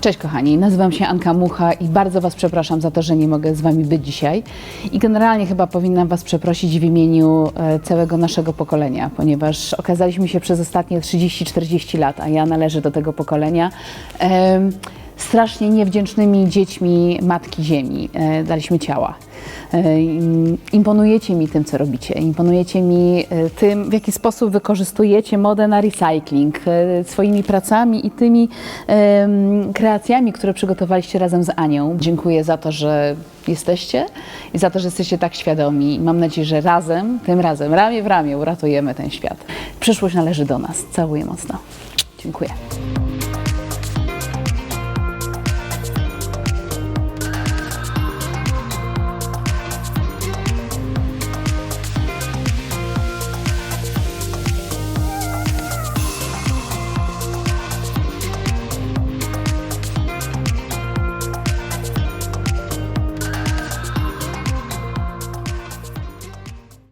Cześć kochani, nazywam się Anka Mucha i bardzo Was przepraszam za to, że nie mogę z Wami być dzisiaj. I generalnie chyba powinnam Was przeprosić w imieniu e, całego naszego pokolenia, ponieważ okazaliśmy się przez ostatnie 30-40 lat, a ja należę do tego pokolenia, strasznie niewdzięcznymi dziećmi Matki Ziemi. E, Daliśmy ciała. E, im- Imponujecie mi tym, co robicie. Imponujecie mi e, tym, w jaki sposób wykorzystujecie modę na recycling, e, swoimi pracami i tymi kreacjami, które przygotowaliście razem z Anią. Dziękuję za to, że jesteście i za to, że jesteście tak świadomi. Mam nadzieję, że razem, tym razem, ramię w ramię uratujemy ten świat. Przyszłość należy do nas. Całuję mocno. Dziękuję.